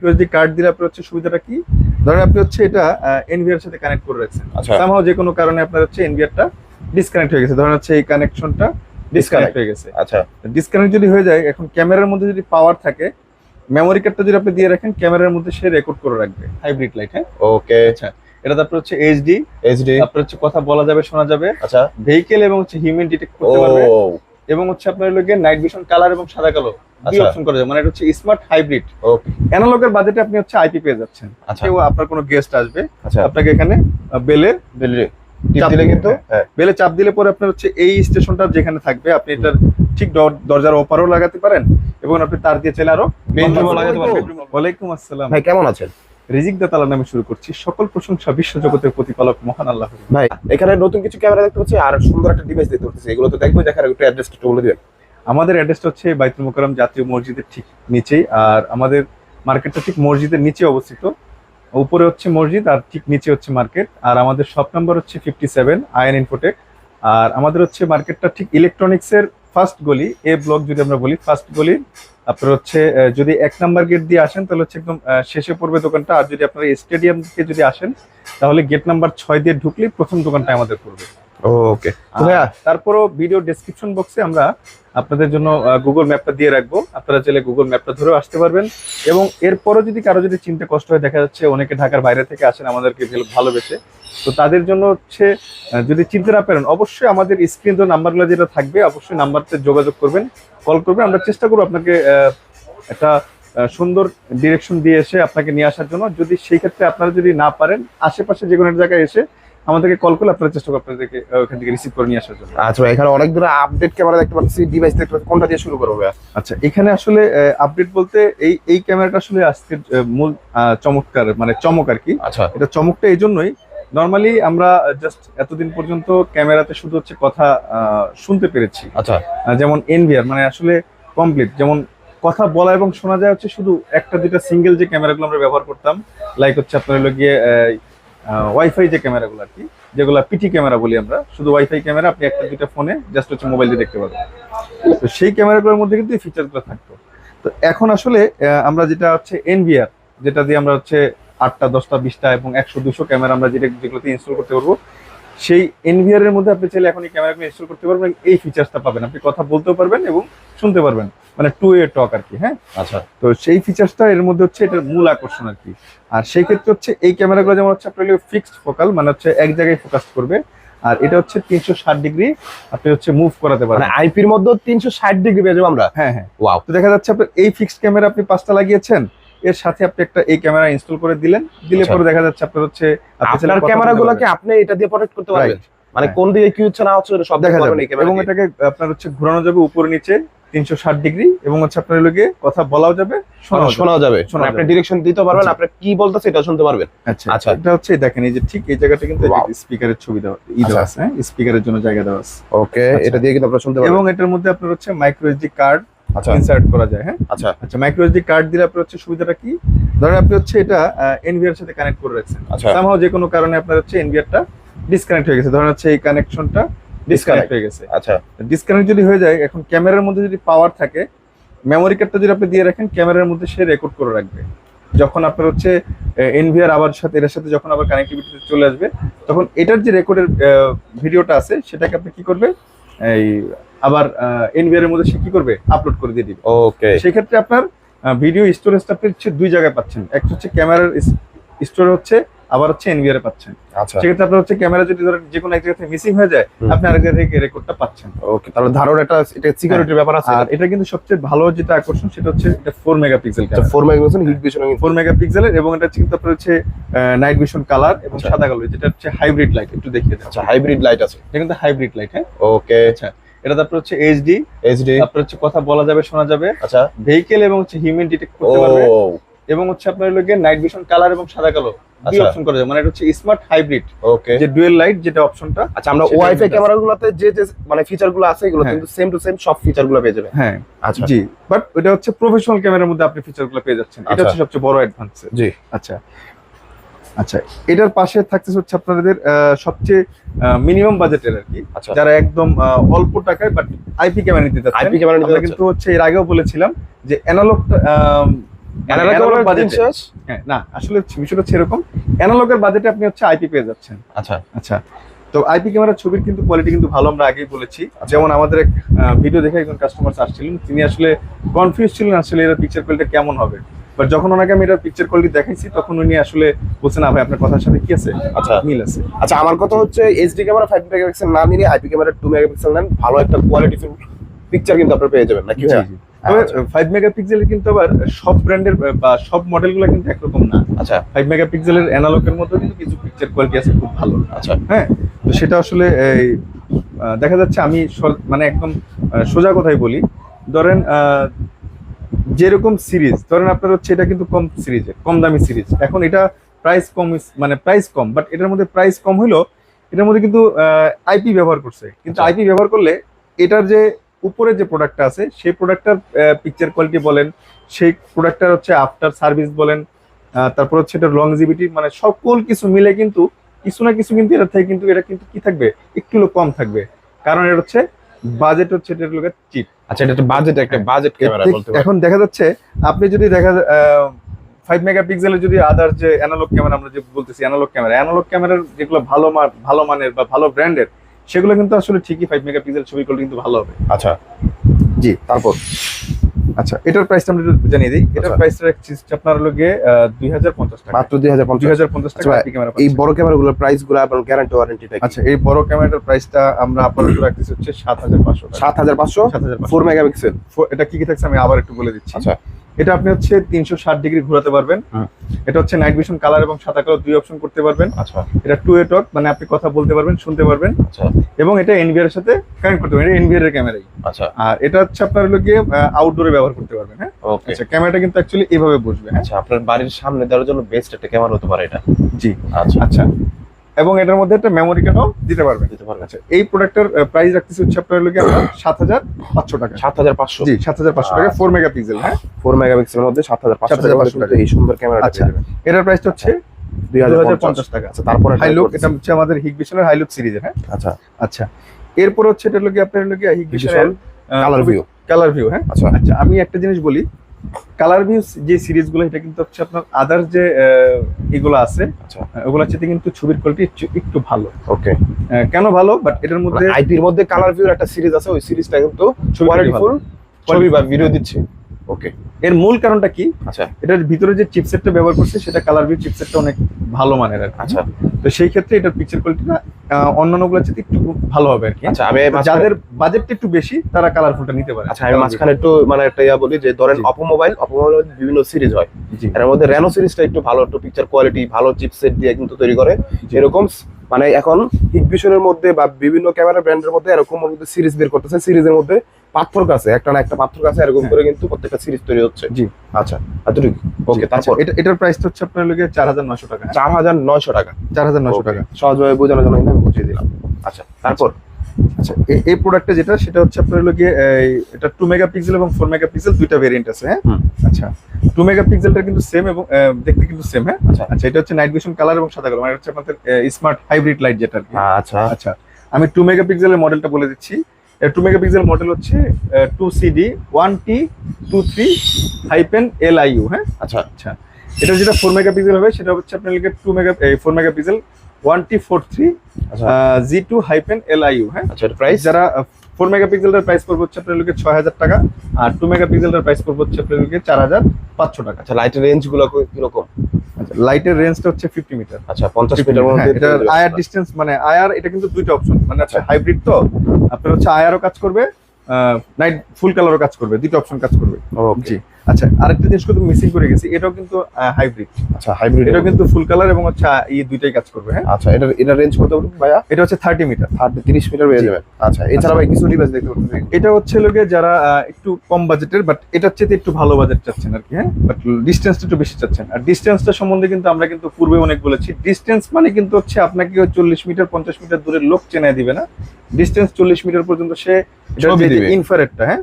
MicroSD card দিলে আপনার হচ্ছে সুবিধাটা কি? ধরেন আপনি হচ্ছে এটা এনভিআর সাথে কানেক্ট করে রাখছেন। আচ্ছা। সামহাও যে কোনো কারণে আপনার হচ্ছে এনভিআরটা ডিসকানেক্ট হয়ে গেছে। ধরেন হচ্ছে এই কানেকশনটা ডিসকানেক্ট হয়ে গেছে। আচ্ছা। ডিসকানেক্ট যদি হয়ে যায় এখন ক্যামেরার মধ্যে যদি পাওয়ার থাকে মেমোরি কার্ডটা যদি আপনি দিয়ে রাখেন ক্যামেরার মধ্যে সে রেকর্ড করে রাখবে। হাইব্রিড লাইট হ্যাঁ? ওকে আচ্ছা। এটা তারপর হচ্ছে এইচডি এইচডি আপনার হচ্ছে কথা বলা যাবে শোনা যাবে। আচ্ছা। ভেহিকেল এবং হচ্ছে হিউম্যান ডিটেক্ট করতে পারবে। এবং হচ্ছে আপনার লোকে নাইট ভিশন কালার এবং সাদা কালো দুই আচ্ছা। অপশন করা যায় মানে এটা হচ্ছে স্মার্ট হাইব্রিড বাজেটে আপনি হচ্ছে আইপি পেয়ে যাচ্ছেন। আচ্ছা। কেউ আপনার কোনো গেস্ট আসবে আচ্ছা। আপনাকে এখানে বেলে দিলে কিন্তু হ্যাঁ। বেলে চাপ দিলে পরে আপনার হচ্ছে এই স্টেশনটা যেখানে থাকবে আপনি এটার ঠিক দর- দরজার ওপারও লাগাতে পারেন এবং আপনি তার দিয়ে চাইলে আরও। ওয়ালাইকুম আসসালাম। ভাই কেমন আছেন? রিজিক দাতালা নামে শুরু করছি। সকল প্রশংসা বিশ্ব জগতের প্রতিপালক মহান আল্লাহ ভাই এখানে নতুন কিছু ক্যামেরা দেখতে পাচ্ছি আর সুন্দর একটা ডিভাইস দেখতে পাচ্ছি। এগুলো তো দেখব দেখার একটু অ্যাড্রেসটা একটু বলে দিবেন। আমাদের অ্যাড্রেসটা হচ্ছে বাইতুল মোকাররম জাতীয় মসজিদের ঠিক নিচেই আর আমাদের মার্কেটটা ঠিক মসজিদের নিচে অবস্থিত। উপরে হচ্ছে মসজিদ আর ঠিক নিচে হচ্ছে মার্কেট। আর আমাদের শপ নাম্বার হচ্ছে ফিফটি সেভেন আয়ন ইনফোটেক আর আমাদের হচ্ছে মার্কেটটা ঠিক ইলেকট্রনিক্সের ফার্স্ট গলি এ ব্লক যদি আমরা বলি ফার্স্ট গলি আপনার হচ্ছে যদি এক নাম্বার গেট দিয়ে আসেন তাহলে হচ্ছে একদম শেষে পড়বে দোকানটা। আর যদি আপনারা স্টেডিয়াম থেকে যদি আসেন তাহলে গেট নাম্বার ছয় দিয়ে ঢুকলেই প্রথম দোকানটা আমাদের পড়বে। ওকে ভাইয়া তারপরও ভিডিও ডেসক্রিপশন বক্সে আমরা আপনাদের জন্য গুগল ম্যাপটা দিয়ে রাখব। আপনারা চাইলে গুগল ম্যাপটা ধরেও আসতে পারবেন। এবং এরপরও যদি কারও যদি চিনতে কষ্ট হয় দেখা যাচ্ছে অনেকে ঢাকার বাইরে থেকে আসেন আমাদেরকে ভালোবেসে। তো তাদের জন্য হচ্ছে যদি চিনতে না পারেন অবশ্যই আমাদের স্ক্রিন নাম্বারগুলো যেটা থাকবে অবশ্যই নাম্বারতে যোগাযোগ করবেন। কল করবে। আমরা চেষ্টা করব আপনাকে একটা সুন্দর ডিরেকশন দিয়ে এসে আপনাকে নিয়ে আসার জন্য। যদি সেই ক্ষেত্রে আপনারা যদি না পারেন আশেপাশে যে কোনো একটা জায়গায় এসে আমাদেরকে কল করলে আপনারা চেষ্টা করব আপনাদেরকে ওখান থেকে রিসিভ করে নিয়ে আসার জন্য। আচ্ছা এখানে অনেক দূরে আপডেট ক্যামেরা দেখতে পাচ্ছি ডিভাইস দেখতে পাচ্ছি কোনটা দিয়ে শুরু করব আচ্ছা এখানে আসলে আপডেট বলতে এই এই ক্যামেরাটা আসলে আজকের মূল চমৎকার মানে চমক আর কি। আচ্ছা। এটা চমকটা এই জন্যই নর্মালি আমরা জাস্ট এতদিন পর্যন্ত ক্যামেরাতে শুধু হচ্ছে কথা শুনতে পেরেছি। আচ্ছা। যেমন এনভিআর মানে আসলে কমপ্লিট যেমন কথা বলা এবং শোনা যায় হচ্ছে শুধু একটা দুটা সিঙ্গেল যে ক্যামেরাগুলো আমরা ব্যবহার করতাম লাইক হচ্ছে আপনার হলো গিয়ে ওয়াইফাই যে ক্যামেরাগুলো আর কি যেগুলো পিটি ক্যামেরা বলি আমরা শুধু ওয়াইফাই ক্যামেরা আপনি একটা দুটা ফোনে জাস্ট হচ্ছে মোবাইল দিয়ে দেখতে পারবেন তো সেই ক্যামেরাগুলোর মধ্যে কিন্তু এই ফিচারগুলো থাকতো। তো এখন আসলে আমরা যেটা হচ্ছে এনভিআর যেটা দিয়ে আমরা হচ্ছে আটটা দশটা বিশটা এবং একশো দুশো ক্যামেরা আমরা যেটা যেগুলোতে ইনস্টল করতে পারব। সেই এনভিআর এর মধ্যে আপনি চাইলে এখন এই ক্যামেরাগুলো ইনস্টল করতে পারবেন এই ফিচার্সটা পাবেন। আপনি কথা বলতেও পারবেন এবং শুনতে পারবেন। মানে টু এ টক আর কি হ্যাঁ? আচ্ছা। তো সেই ফিচার্সটা এর মধ্যে হচ্ছে এটার মূল আকর্ষণ আর কি। আর সেই ক্ষেত্রে হচ্ছে এই ক্যামেরাগুলো যেমন হচ্ছে আপনার ফিক্সড ফোকাল মানে হচ্ছে এক জায়গায় ফোকাস করবে। আর এটা হচ্ছে তিনশো ষাট ডিগ্রি আপনি হচ্ছে মুভ করাতে পারেন আইপির মধ্যে তিনশো ষাট ডিগ্রি পেয়ে যাব আমরা? হ্যাঁ হ্যাঁ। ওয়াও তো দেখা যাচ্ছে আপনার এই ফিক্সড ক্যামেরা আপনি পাঁচটা লাগিয়েছেন। এর সাথে আপনি একটা এই ক্যামেরা ইনস্টল করে দিলেন দিলে আচ্ছা। পরে দেখা যাচ্ছে আপনার হচ্ছে আপনি আপনার কথা ক্যামেরা গুলোকে আপনি এটা দিয়ে প্রোটেক্ট করতে পারবেন মানে হ্যাঁ। কোন দিকে কি হচ্ছে না হচ্ছে সব দেখা যাবে এবং এটাকে আপনার হচ্ছে ঘোরানো যাবে উপরে নিচে তিনশো ষাট ডিগ্রি এবং হচ্ছে আপনার লোকে কথা বলাও যাবে শোনাও যাবে। শোনাও যাবে মানে আপনি। ডিরেকশন দিতে পারবেন জি। আপনি কি বলতেছে এটা শুনতে পারবেন আচ্ছা আচ্ছা। আচ্ছা এটা হচ্ছে দেখেন এই যে ঠিক এই জায়গাটা কিন্তু. স্পিকারের ছবি দেওয়া ই দেওয়া আচ্ছা। আছে হ্যাঁ স্পিকারের জন্য জায়গা দেওয়া আছে ওকে আচ্ছা। এটা দিয়ে কিন্তু আপনারা শুনতে পারবেন এবং এটার মধ্যে আপনার হচ্ছে মাইক্রো এসডি কার্ড আচ্ছা। ইনসার্ট করা যায় হ্যাঁ? আচ্ছা। আচ্ছা মাইক্রো এসডি কার্ড দিলে আপনার হচ্ছে সুবিধাটা কি? ধরেন আপনি হচ্ছে এটা এনভিআর সাথে কানেক্ট করে রাখছেন। আচ্ছা। সামহাও যে কোনো কারণে আপনার হচ্ছে এনভিআরটা ডিসকানেক্ট হয়ে গেছে। ধরেন হচ্ছে এই কানেকশনটা ডিসকানেক্ট হয়ে গেছে। আচ্ছা। ডিসকানেক্ট যদি হয়ে যায় এখন ক্যামেরার মধ্যে যদি পাওয়ার থাকে মেমোরি কার্ডটা যদি আপনি দিয়ে রাখেন ক্যামেরার মধ্যে সে রেকর্ড করে রাখবে। যখন আপনার হচ্ছে এনভিআর আবার সাথে এর সাথে যখন আবার কানেক্টিভিটিতে চলে আসবে তখন এটার যে রেকর্ডের ভিডিওটা আছে সেটাকে আপনি কি করবে? এই আবার এনবিআর এর মধ্যে সে কি করবে? আপলোড করে দিয়ে দিবে। ওকে সেক্ষেত্রে আপনার ভিডিও স্টোরেজটা আপনি হচ্ছে দুই জায়গায় পাচ্ছেন। একটা হচ্ছে ক্যামেরার স্টোর হচ্ছে আবার হচ্ছে এনভিআর এ পাচ্ছেন। আচ্ছা। সেক্ষেত্রে আপনার হচ্ছে ক্যামেরা যদি ধরেন যে কোনো এক জায়গা থেকে মিসিং হয়ে যায়। আপনি আরেক জায়গা থেকে রেকর্ডটা পাচ্ছেন। ওকে তাহলে ধারণ একটা এটা সিকিউরিটির ব্যাপার আছে। আর এটা কিন্তু সবচেয়ে ভালো যেটা আকর্ষণ সেটা হচ্ছে এটা four megapixel four megapixel Hikvision four মেগাপিক্সেলের এবং এটা হচ্ছে কিন্তু আপনার হচ্ছে নাইট ভিশন কালার এবং আচ্ছা। সাদা কালো যেটা হচ্ছে হাইব্রিড লাইট একটু দেখিয়ে দেন। আচ্ছা হাইব্রিড লাইট আছে। এটা কিন্তু হাইব্রিড লাইট হ্যাঁ? ওকে আচ্ছা এটা তারপর হচ্ছে এইচডি এইচডি আপনার হচ্ছে কথা বলা যাবে শোনা যাবে। আচ্ছা। ভেহিকেল এবং হচ্ছে হিউম্যান ডিটেক্ট করতে পারবে। এবং হচ্ছে আপনার লোকে নাইট ভিশন কালার এবং সাদা কালো দুই আচ্ছা। অপশন করা যায় মানে এটা হচ্ছে স্মার্ট হাইব্রিড ওকে যে ডুয়েল লাইট যেটা অপশনটা আচ্ছা আমরা ওয়াইফাই মধ্যে ক্যামেরা গুলোতে যে যে মানে ফিচারগুলো আছে এগুলো হ্যাঁ। কিন্তু সেম টু সেম সব ফিচারগুলো পেয়ে যাবেন। হ্যাঁ। আচ্ছা। জি। বাট হচ্ছে প্রফেশনাল ক্যামেরার মধ্যে আপনি ফিচারগুলো পেয়ে যাচ্ছেন। এটা আচ্ছা। হচ্ছে সবচেয়ে বড় অ্যাডভান্স জি। আচ্ছা। আচ্ছা এটার পাশে থাকতেছে হচ্ছে আপনাদের সবচেয়ে মিনিমাম বাজেটের আর কি। আচ্ছা। যারা একদম অল্প টাকায় বাট আইপি ক্যামেরা নিতে চাচ্ছেন। আইপি ক্যামেরা নিতে কিন্তু হচ্ছে এর আগেও বলেছিলাম যে অ্যানালগ অ্যানালগ। শেষ হ্যাঁ না আসলে বিষয়টা হচ্ছে অ্যানালগের বাজেটে আপনি হচ্ছে আইপি পেয়ে যাচ্ছেন। আচ্ছা। আচ্ছা তো আইপি ক্যামেরার ছবির কিন্তু কোয়ালিটি কিন্তু ভালো আমরা আগেই বলেছি। যেমন আমাদের এক ভিডিও দেখে একজন কাস্টমার আসছিলেন তিনি আসলে কনফিউজ ছিলেন আসলে এর পিকচার কোয়ালিটি কেমন হবে। বাট যখন ওনাকে আমি এটার পিকচার কোয়ালিটি দেখাইছি তখন উনি আসলে বলছে না ভাই আপনার কথার সাথে কি আছে? আচ্ছা। মিল আছে। আচ্ছা আমার কথা হচ্ছে এইচডি ক্যামেরা ফাইভ মেগাপিক্সেল না নিয়ে আইপি ক্যামেরা টু মেগাপিক্সেল নেন ভালো একটা কোয়ালিটি পিকচার কিন্তু আপনারা পেয়ে যাবেন নাকি? তবে আচ্ছা। ফাইভ মেগাপিক্সেলের কিন্তু আবার সব ব্র্যান্ডের বা সব মডেলগুলো কিন্তু একরকম না। আচ্ছা। ফাইভ মেগাপিক্সেলের অ্যানালগের মধ্যে কিন্তু কিছু পিকচার কোয়ালিটি আছে খুব ভালো। আচ্ছা। হ্যাঁ? তো সেটা আসলে এই, দেখা যাচ্ছে আমি মানে একদম সোজা কথাই বলি। ধরেন যেরকম সিরিজ ধরেন আপনার হচ্ছে এটা কিন্তু কম সিরিজের কম দামি সিরিজ এখন এটা প্রাইস কম মানে প্রাইস কম বাট এটার মধ্যে প্রাইস কম হইল এটার মধ্যে কিন্তু আইপি ব্যবহার করছে। কিন্তু আচ্ছা। আইপি ব্যবহার করলে এটার যে উপরে যে প্রোডাক্টটা আছে সেই প্রোডাক্টটার পিকচার কোয়ালিটি বলেন সেই প্রোডাক্টটার হচ্ছে আফটার সার্ভিস বলেন তারপর হচ্ছে এটা লংজিভিটি মানে সকল কিছু মিলে কিন্তু কিছু না কিছু কিন্তু এটা থেকে কিন্তু এটা কিন্তু কি থাকবে? একটু কম থাকবে। কারণ এটা হচ্ছে বাজেট হচ্ছে এটার লোকের চিপ আচ্ছা এটা বাজেট একটা বাজেট ক্যামেরা বলতে এখন দেখা যাচ্ছে আপনি যদি দেখা ফাইভ মেগাপিক্সেলের যদি আদার যে অ্যানালগ ক্যামেরা আমরা যে বলতেছি অ্যানালগ ক্যামেরা অ্যানালগ ক্যামেরার যেগুলো ভালো ভালো মানের বা ভালো ব্র্যান্ডের সেগুলো কিন্তু আসলে ঠিকই ফাইভ মেগাপিক্সেল ছবি করলে কিন্তু ভালো হবে। আচ্ছা। জি তারপর? আচ্ছা এটার প্রাইসটা আমরা একটু জানিয়ে দিই। এটার আচ্ছা। প্রাইসটা রাখছি আপনার হাজার পঞ্চাশ টাকা। মাত্র দুই হাজার দুই পঞ্চাশ হাজার পঞ্চাশ টাকা আচ্ছা, IP ক্যামেরা এই বড় ক্যামেরাগুলোর প্রাইসগুলো আপনার গ্যারান্টি ওয়ারেন্টিটা আচ্ছা এই বড় ক্যামেরাটার প্রাইসটা আমরা আপাতত রাখতেছি হচ্ছে সাত হাজার পাঁচশো সাত হাজার পাঁচশো? সাত হাজার ফোর মেগাপিক্সেল এটা কি কি থাকছে আমি আবার একটু বলে দিচ্ছি। আচ্ছা। এটা আপনি হচ্ছে তিনশো ষাট ডিগ্রি ঘোরাতে পারবেন। হুম। এটা হচ্ছে নাইট ভিশন কালার এবং সাদা কালার দুই অপশন করতে পারবেন। আচ্ছা। এটা টু এ টক মানে আপনি কথা বলতে পারবেন শুনতে পারবেন। আচ্ছা। এবং এটা এনভিআর এর সাথে কানেক্ট করতে পারবেন এনভিআর এর ক্যামেরাই আচ্ছা। আর এটা হচ্ছে আপনার হলো গিয়ে আউটডোরে ব্যবহার করতে পারবেন হ্যাঁ? আচ্ছা ক্যামেরাটা কিন্তু অ্যাকচুয়ালি এইভাবে বসবে হ্যাঁ? আচ্ছা আপনার বাড়ির সামনে দেওয়ার জন্য বেস্ট একটা ক্যামেরা হতে পারে এটা। জি। আচ্ছা। আচ্ছা। এবং এটার মধ্যে একটা মেমোরি কার্ডও দিতে পারবেন। দিতে পারবেন। আচ্ছা এই প্রোডাক্টের প্রাইস রাখতেছি হচ্ছে আপনার হলো গিয়ে সাত হাজার পাঁচশো টাকা। সাত হাজার পাঁচশো। জি সাত হাজার পাঁচশো টাকা ফোর মেগাপিক্সেল হ্যাঁ? ফোর মেগাপিক্সেলের মধ্যে সাত হাজার পাঁচশো 7,500 টাকা। এই সুন্দর ক্যামেরা আচ্ছা। এটার প্রাইসটা হচ্ছে দুই দুই হাজার হাজার পঞ্চাশ টাকা। আচ্ছা তারপরে হাইলুক এটা হচ্ছে আমাদের হিগভিশনের হাইলুক সিরিজের হ্যাঁ? আচ্ছা। আচ্ছা এরপর হচ্ছে এটা গিয়ে আপনার হলো গিয়ে হিগভিশনের কালার ভিউ কালার ভিউ হ্যাঁ? আচ্ছা। আচ্ছা আমি একটা জিনিস বলি কালার ভিউস যে সিরিজগুলো এটা কিন্তু হচ্ছে আপনার আদার যে এগুলো আছে আচ্ছা। ওগুলোর চেয়ে কিন্তু ছবির কোয়ালিটি একটু ভালো। ওকে কেন ভালো? বাট এটার মধ্যে আইপির মধ্যে কালার ভিউর একটা সিরিজ আছে ওই সিরিজটা কিন্তু ছবি ভালো। ফুল ছবি বা ভিডিও দিচ্ছে। ওকে এর মূল কারণটা কি? আচ্ছা। এটার ভিতরে যে চিপসেটটা ব্যবহার করছে সেটা কালার ভিউ চিপসেটটা অনেক ভালো মানের আর আচ্ছা। তো সেই ক্ষেত্রে এটার পিকচার কোয়ালিটিটা অন্যান্যগুলোর চেয়ে একটু ভালো হবে আর কি। আচ্ছা আমি যাদের বাজেটটা একটু বেশি তারা কালারফুলটা নিতে পারে। আচ্ছা আমি মাঝখানে একটু মানে একটা ইয়া বলি যে ধরেন। অপো মোবাইল অপো মোবাইল বিভিন্ন সিরিজ হয়। এর মধ্যে রেনো সিরিজটা একটু ভালো একটু পিকচার কোয়ালিটি ভালো চিপসেট দিয়ে কিন্তু তৈরি করে। এরকম মানে এখন হিগভিশনের মধ্যে বা বিভিন্ন ক্যামেরা ব্র্যান্ডের মধ্যে এরকম সিরিজ বের করতেছে সিরিজের মধ্যে পাথর কাছে একটা না একটা পাথর কাছে এরকম হ্যাঁ। করে কিন্তু প্রত্যেকটা সিরিজ তৈরি হচ্ছে। জি। আচ্ছা এতটুকু। ওকে আচ্ছা তারপর? এটা এটার তো হচ্ছে আপনার লোকে চার হাজার নশো টাকা। চার হাজার নয়শো টাকা। চার হাজার Okay, টাকা। সহজভাবে বোঝানোর জন্য আমি বুঝিয়ে দিলাম। আচ্ছা তারপর? আচ্ছা এই প্রোডাক্টটা যেটা সেটা হচ্ছে আপনার লোকে এটা টু মেগাপিক্সেল এবং ফোর মেগাপিক্সেল দুইটা ভেরিয়েন্ট আছে হ্যাঁ? আচ্ছা টু মেগাপিক্সেলটা কিন্তু সেম এবং দেখতে কিন্তু সেম হ্যাঁ? আচ্ছা। আচ্ছা এটা হচ্ছে নাইট ভিশন কালার এবং সাদা কালার মানে হচ্ছে আপনাদের স্মার্ট হাইব্রিড লাইট যেটা আর আচ্ছা। আচ্ছা আমি টু মেগাপিক্সেলের মডেলটা বলে দিচ্ছি। টু মেগাপিক্সেল মডেল হচ্ছে two CD one T two three hyphen L I U হ্যাঁ? আচ্ছা। আচ্ছা এটা যেটা ফোর মেগাপিক্সেল হবে সেটা হচ্ছে আপনার লিখে টু মেগা ফোর মেগাপিক্সেল আচ্ছা। G two hyphen L I U হ্যাঁ? আচ্ছা প্রাইস যারা ফোর মেগাপিক্সেলটার প্রাইস পড়বে হচ্ছে আপনার ছয় হাজার টাকা আর টু মেগাপিক্সেলটার প্রাইস পড়বে হচ্ছে আপনার চার হাজার পাঁচশো টাকা। আচ্ছা লাইটের রেঞ্জগুলো কীরকম? আচ্ছা লাইটের রেঞ্জটা হচ্ছে ফিফটি মিটার আচ্ছা পঞ্চাশ মিটার হ্যাঁ, এটা আয়ার ডিস্টেন্স মানে আয়ার এটা কিন্তু দুইটা অপশন মানে হচ্ছে হাইব্রিড তো আপনার হচ্ছে আয়ারও কাজ করবে নাইট ফুল কালারও কাজ করবে দুইটা অপশন কাজ করবে। জি। আচ্ছা আরেকটা জিনিস কিন্তু মিসিং করে গেছি এটাও কিন্তু হাইব্রিড আচ্ছা হাইব্রিড এটাও কিন্তু ফুল কালার এবং হচ্ছে এই দুইটাই কাজ করবে হ্যাঁ? আচ্ছা এটা এটা রেঞ্জ কত ভাইয়া? এটা হচ্ছে থার্টি মিটার থার্টি তিরিশ মিটার পেয়ে জি। যাবেন আচ্ছা এছাড়া ভাই কিছু ডিভাইস দেখতে পাচ্ছেন এটা হচ্ছে লোকে যারা একটু কম বাজেটের বাট এটার চেয়ে একটু ভালো বাজেট চাচ্ছেন আর কি হ্যাঁ? বাট ডিস্টেন্সটা একটু বেশি চাচ্ছেন। আর ডিস্টেন্সটা সম্বন্ধে কিন্তু আমরা কিন্তু পূর্বে অনেক বলেছি। ডিস্টেন্স মানে কিন্তু হচ্ছে আপনাকে চল্লিশ মিটার পঞ্চাশ মিটার দূরের লোক চেনায় দিবে না। ডিস্টেন্স চল্লিশ মিটার পর্যন্ত সে দিবে। ইনফারেটটা হ্যাঁ।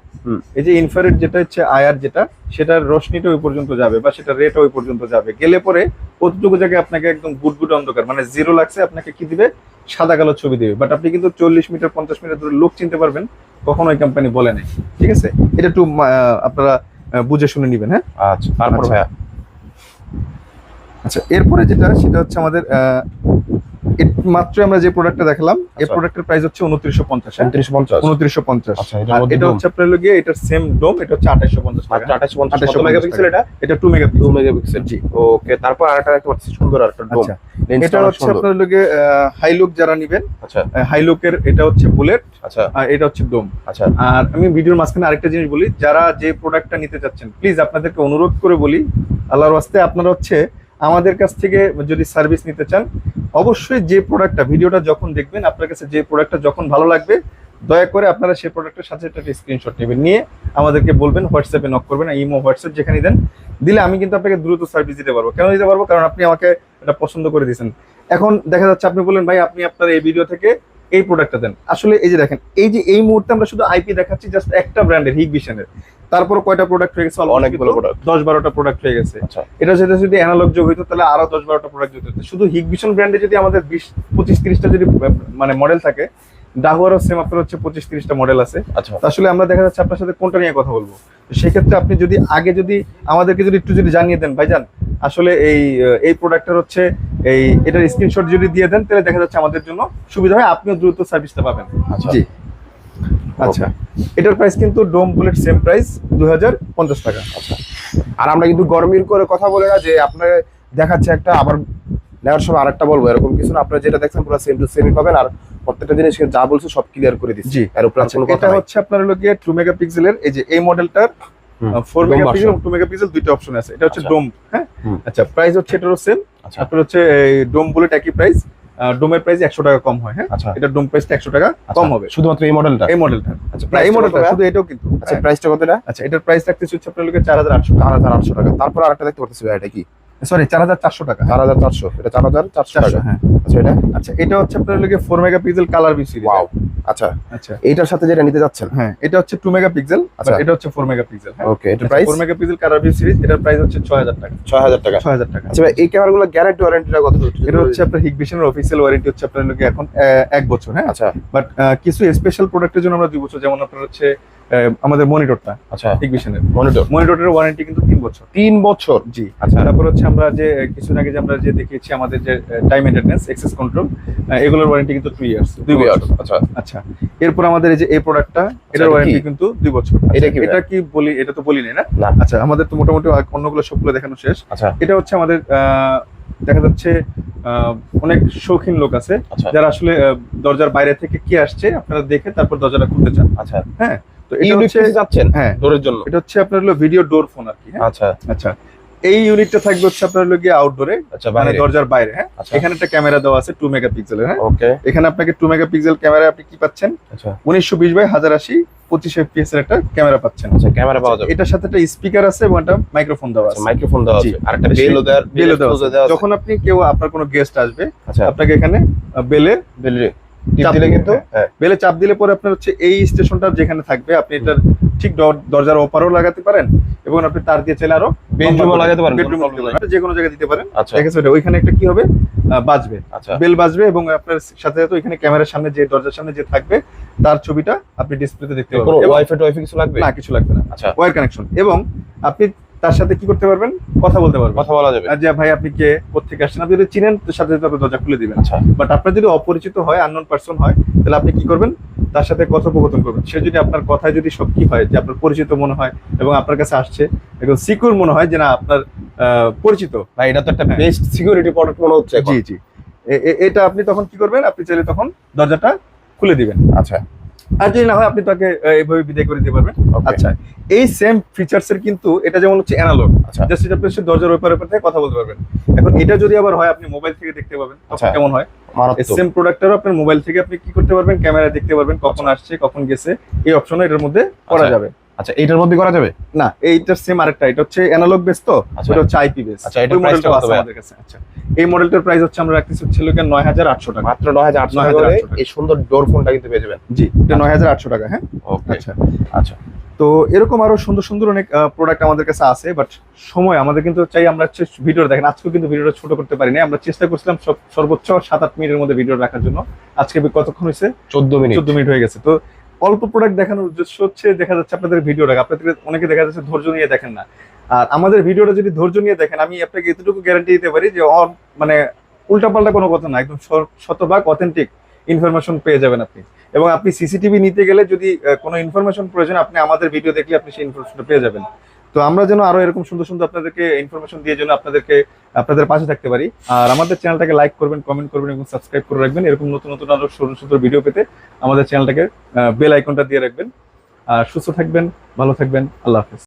এই যে ইনফারেট যেটা হচ্ছে আয়ার যেটা সেটার রশ্মিটা ওই পর্যন্ত যাবে বা সেটা রেট ওই পর্যন্ত যাবে। গেলে পরে কতটুকু জায়গায় আপনাকে একদম গুটগুট অন্ধকার মানে জিরো লাগছে আপনাকে কি দিবে? সাদা কালো ছবি দেবে। বাট আপনি কিন্তু চল্লিশ মিটার পঞ্চাশ মিটার ধরে লোক চিনতে পারবেন কখনো ওই কোম্পানি বলে নেই। ঠিক আছে? এটা একটু আপনারা বুঝে শুনে নিবেন হ্যাঁ? আচ্ছা তারপর আচ্ছা। ভাইয়া? আচ্ছা এরপরে যেটা সেটা হচ্ছে আমাদের মাত্র আমরা যে প্রোডাক্টটা দেখালাম এই আচ্ছা। প্রোডাক্টের প্রাইস হচ্ছে উনত্রিশশো পঞ্চাশ হ্যাঁ? উনত্রিশ পঞ্চাশ। উনত্রিশশো পঞ্চাশ। আচ্ছা, এটা হচ্ছে আপনার গিয়ে এটার সেম ডোম এটা হচ্ছে আঠাশশো পঞ্চাশ টাকা। মাত্র আঠাশ পঞ্চাশ মেগাপিক্সেল এটা? এটা টু মেগাপিক্সেল টু মেগাপিক্সেল জি। ওকে তারপর আরেকটা দেখতে পাচ্ছি সুন্দর ডোম আচ্ছা এটা হচ্ছে আপনার লোকে হাইলুক যারা নিবেন আচ্ছা। হাইলুকের এটা হচ্ছে বুলেট আচ্ছা। আর এটা হচ্ছে ডোম আচ্ছা। আর আমি ভিডিওর মাঝখানে আরেকটা জিনিস বলি যারা যে প্রোডাক্টটা নিতে চাচ্ছেন প্লিজ আপনাদেরকে অনুরোধ করে বলি আল্লাহর ওয়াস্তে আপনারা হচ্ছে আমাদের কাছ থেকে যদি সার্ভিস নিতে চান, অবশ্যই যে প্রোডাক্টটা ভিডিওটা যখন দেখবেন, আপনার কাছে যে প্রোডাক্টটা যখন ভালো লাগবে, দয়া করে আপনারা সেই প্রোডাক্টের সাথে একটা স্ক্রিনশট নেবেন। নিয়ে আমাদেরকে বলবেন হোয়াটসঅ্যাপে নক করবেন, ইমো হোয়াটসঅ্যাপ যেখানে দেন। দিলে আমি কিন্তু আপনাকে দ্রুত সার্ভিস দিতে পারব। কেন দিতে পারব? কারণ আপনি আমাকে এটা পছন্দ করে দিয়েছেন। এখন দেখা যাচ্ছে আপনি বললেন, ভাই, আপনি আপনার এই ভিডিও থেকে এই প্রোডাক্টটা দেন। আসলে এই যে দেখেন, এই যে এই মুহূর্তে আমরা শুধু আইপি দেখাচ্ছি জাস্ট একটা ব্র্যান্ডের হিগ ভিশনের তারপর কয়টা প্রোডাক্ট হয়ে গেছে? অনেকগুলো product। দশ বারোটা প্রোডাক্ট হয়ে গেছে। আচ্ছা। এটা যেটা যদি অ্যানালগ যোগ হইতো তাহলে আরও দশ বারোটা প্রোডাক্ট যেতে হতো শুধু হিগ ভিশন ব্র্যান্ডে যদি আমাদের বিশ পঁচিশ তিরিশটা যদি মানে মডেল থাকে ডাহুয়ারও সেম আপনার হচ্ছে পঁচিশ তিরিশটা মডেল আছে। আচ্ছা। আসলে আমরা দেখা যাচ্ছে আপনার সাথে কোনটা নিয়ে কথা বলব। তো সেক্ষেত্রে আপনি যদি আগে যদি আমাদেরকে যদি একটু যদি জানিয়ে দেন ভাইজান আসলে এই এই প্রোডাক্টের হচ্ছে এই এটার স্ক্রিনশট যদি দিয়ে দেন তাহলে দেখা যাচ্ছে আমাদের জন্য সুবিধা হয়। আপনিও দ্রুত সার্ভিসটা পাবেন। আচ্ছা। জি। আচ্ছা। এটার প্রাইস কিন্তু ডোম বুলেট সেম প্রাইস দুই হাজার পঞ্চাশ টাকা। আচ্ছা। আর আমরা কিন্তু গরমির করে কথা বলে না যে আপনার দেখাচ্ছে একটা আবার নেওয়ার সময় আরেকটা বলব এরকম কিছু না। আপনারা যেটা দেখছেন পুরো সেম টু সেমই পাবেন আর প্রত্যেকটা জিনিস যা বলছে সব ক্লিয়ার করে দিচ্ছি। এর উপর আর আচ্ছা, কোনো কথা এটা হচ্ছে আপনার হলো গিয়ে টু মেগাপিক্সেলের এই যে এই মডেলটার হুম, four dome megapixel version। Two megapixel দুইটা অপশন আছে। এটা হচ্ছে আচ্ছা। ডোম হ্যাঁ? আচ্ছা প্রাইস হচ্ছে এটারও সেম আচ্ছা। আপনার হচ্ছে ডোম বুলেট একই প্রাইস ডোমের প্রাইস একশো টাকা কম হয় হ্যাঁ? আচ্ছা। এটা ডোম প্রাইসটা একশো টাকা আচ্ছা, কম হবে। শুধুমাত্র এই মডেলটা এই মডেলটা আচ্ছা এই মডেলটা? শুধু এটাও কিন্তু। আচ্ছা। প্রাইসটা কতটা আচ্ছা এটার প্রাইস রাখতেছি হচ্ছে আপনার লোকের চার হাজার আটশো চার হাজার আটশো টাকা। তারপর আরেকটা দেখতে ভাই এটা কি? সরি চার হাজার চারশো টাকা। চার হাজার চারশো এটা চার হাজার চারশো টাকা। হ্যাঁ। আচ্ছা এটা? আচ্ছা এটা হচ্ছে আপনার লোকের four megapixel colour B series wow আচ্ছা আচ্ছা। এইটার সাথে যেটা নিতে যাচ্ছেন হ্যাঁ। এটা হচ্ছে টু মেগাপিক্সেল আচ্ছা। এটা হচ্ছে ফোর মেগাপিক্সেল ওকে এটা price four megapixel colour B series এটার প্রাইস হচ্ছে ছয় হাজার টাকা। ছয় হাজার টাকা। ছয় হাজার টাকা। আচ্ছা এই ক্যামেরাগুলো গ্যারান্টি ওয়ারেন্টিটা কত এটা হচ্ছে আপনার হিগভিশনের অফিসিয়াল ওয়ারেন্টি হচ্ছে আপনার লোকে এখন এক বছর হ্যাঁ? আচ্ছা। বাট কিছু স্পেশাল প্রোডাক্টের জন্য আমরা দুই বছর যেমন আপনার হচ্ছে আমাদের মনিটরটা আচ্ছা। হিগভিশনের মনিটর। মনিটরের ওয়ারেন্টি কিন্তু তিন বছর। তিন বছর? জি। আচ্ছা। তারপর হচ্ছে আমরা যে কিছুদিন আগে যে আমরা যে দেখিয়েছি আমাদের যে টাইম মেনটেন্স এক্সেস কন্ট্রোল এগুলোর ওয়ারেন্টি কিন্তু থ্রি ইয়ার্স দুই বছর। আচ্ছা। আচ্ছা। এরপর আমাদের এই যে এই প্রোডাক্টটা এটার ওয়ারেন্টি কিন্তু দুই বছর। এটা আচ্ছা, কি এটা কি বলি এটা তো বলি না? না। আচ্ছা আমাদের তো মোটামুটি অন্যগুলো সবগুলো দেখানো শেষ। আচ্ছা। এটা হচ্ছে আমাদের আহ, দেখা যাচ্ছে অনেক শৌখিন লোক আছে আচ্ছা। যারা আসলে দরজার বাইরে থেকে কি আসছে আপনারা দেখে তারপর দরজাটা খুলতে চান। আচ্ছা। হ্যাঁ? তো এটা হচ্ছে যাচ্ছেন? হ্যাঁ। ডোরের জন্য? এটা হচ্ছে আপনার হলো ভিডিও ডোর ফোন আর কি আচ্ছা। আচ্ছা। এই ইউনিটটা থাকবে হচ্ছে আপনার হলো গিয়ে আউটডোরে আচ্ছা মানে বাইরে দরজার বাইরে হ্যাঁ? আচ্ছা। এখানে একটা ক্যামেরা দেওয়া আছে টু মেগাপিক্সেলের হ্যাঁ? ওকে এখানে আপনাকে টু মেগাপিক্সেল ক্যামেরা আপনি কি পাচ্ছেন? আচ্ছা। উনিশশো বিশ বাই হাজার আশি পঁচিশ এফপিএস এর একটা ক্যামেরা পাচ্ছেন। আচ্ছা ক্যামেরা পাওয়া যাবে। এটার সাথে একটা স্পিকার আছে এবং একটা মাইক্রোফোন দেওয়া আছে। মাইক্রোফোন দেওয়া আছে। আর একটা বেলও দেওয়া দেওয়া যখন আপনি কেউ আপনার কোনো গেস্ট আসবে আচ্ছা। আপনাকে এখানে বেলে বেলে দিলে কিন্তু হ্যাঁ। বেলে চাপ দিলে পরে আপনার হচ্ছে এই স্টেশনটা যেখানে থাকবে আপনি এটার ঠিক দর- দরজার ওপারও লাগাতে পারেন এবং আপনি তার দিয়ে চাইলে আরও বেডরুমও লাগাতে পারেন বেডরুম। যে কোনো জায়গায় দিতে পারেন। আচ্ছা। এটা ওইখানে একটা কি হবে? বাজবে। আচ্ছা। বেল বাজবে এবং আপনার সাথে সাথে ওইখানে ক্যামেরার সামনে যে দরজার সামনে যে থাকবে তার ছবিটা আপনি ডিসপ্লেতে দেখতে পাবেন। ওয়াইফাই টোয়াইফাই কিছু লাগবে? না কিছু লাগবে না। আচ্ছা। ওয়্যার কানেকশন এবং আপনি তার সাথে কি করতে পারবেন? কথা বলতে পারবেন। কথা বলা যাবে। যে ভাই আপনি কে? কোথেকে আসছেন? আপনি যদি চিনেন সাথে সাথে আপনি দরজা খুলে দিবেন। আচ্ছা। বাট আপনার যদি অপরিচিত হয় আননোন পার্সন হয় তাহলে আপনি কি করবেন? তার সাথে কথোপকথন করবেন। সে যদি আপনার কথায় যদি সত্যি হয় যে আপনার পরিচিত মনে হয় এবং আপনার কাছে আসছে একদম সিকিউর মনে হয় যে না আপনার পরিচিত। ভাই এটা তো একটা। বেস্ট সিকিউরিটি প্রোডাক্ট মনে হচ্ছে জি জি। এটা আপনি তখন কি করবেন? আপনি চাইলে তখন দরজাটা খুলে দিবেন। আচ্ছা। আর যদি না হয় আপনি তাকে এইভাবে বিদায় করে দিতে পারবেন। আচ্ছা এই সেম ফিচার্স এর কিন্তু এটা যেমন হচ্ছে অ্যানালগ আচ্ছা। জাস্ট এটা আপনি দরজার ওপার ওপার থেকে কথা বলতে পারবেন। এখন এটা যদি আবার হয় আপনি মোবাইল থেকে দেখতে পাবেন আচ্ছা। কেমন হয়? সেম প্রোডাক্টেরও আপনার মোবাইল থেকে আপনি কি করতে পারবেন? ক্যামেরা দেখতে পারবেন কখন আসছে কখন গেছে এই অপশনও এটার মধ্যে করা আচ্ছা। যাবে। আচ্ছা এইটার মধ্যে করা যাবে? না এইটার সেম আরেকটা এটা হচ্ছে অ্যানালগ বেস তো আচ্ছা। এটা হচ্ছে আইপি বেস আচ্ছা, এটার ওই price টা মডেলটাও কত আছে আমাদের কাছে আচ্ছা। এই মডেলটার প্রাইস হচ্ছে আমরা রাখতেছি হচ্ছে হাজার আটশো টাকা। মাত্র নয় হাজার আটশো টাকা 9,800 করে টাকা। এই সুন্দর ডোর ফোনটা কিন্তু পেয়ে যাবেন। জি এটা নয় হাজার আটশো টাকা হ্যাঁ? ওকে আচ্ছা আচ্ছা। তো এরকম আরও সুন্দর সুন্দর অনেক প্রোডাক্ট আমাদের কাছে আছে বাট সময় আমাদের কিন্তু চাই আমরা হচ্ছে ভিডিও দেখেন। আজকেও কিন্তু ভিডিওটা ছোট করতে পারিনি। আমরা চেষ্টা করছিলাম সর্বোচ্চ সাত আট মিনিটের মধ্যে ভিডিও রাখার জন্য। আজকে কতক্ষণ হয়েছে? চোদ্দ মিনিট। চোদ্দ মিনিট হয়ে গেছে। তো অল্প প্রোডাক্ট দেখানোর উদ্দেশ্য হচ্ছে, দেখা যাচ্ছে আপনাদের ভিডিওটা আপনাদের অনেকে দেখা যাচ্ছে ধৈর্য নিয়ে দেখেন না। আর আমাদের ভিডিওটা যদি ধৈর্য নিয়ে দেখেন, আমি আপনাকে এতটুকু গ্যারান্টি দিতে পারি যে মানে উল্টাপাল্টা কোনো কথা না, একদম শতভাগ অথেন্টিক ইনফরমেশন পেয়ে যাবেন আপনি। এবং আপনি সিসিটিভি নিতে গেলে যদি কোনো ইনফরমেশন প্রয়োজন, আপনি আমাদের ভিডিও দেখলে আপনি সেই ইনফরমেশনটা পেয়ে যাবেন। তো আমরা যেন আরও এরকম সুন্দর সুন্দর আপনাদেরকে ইনফরমেশন দিয়ে যেন আপনাদেরকে, আপনাদের পাশে থাকতে পারি। আর আমাদের চ্যানেলটাকে লাইক করবেন কমেন্ট করবেন এবং সাবস্ক্রাইব করে রাখবেন। এরকম নতুন নতুন আরও সুন্দর সুন্দর ভিডিও পেতে আমাদের চ্যানেলটাকে বেল আইকনটা দিয়ে রাখবেন। আর সুস্থ থাকবেন, ভালো থাকবেন। আল্লাহ হাফেজ।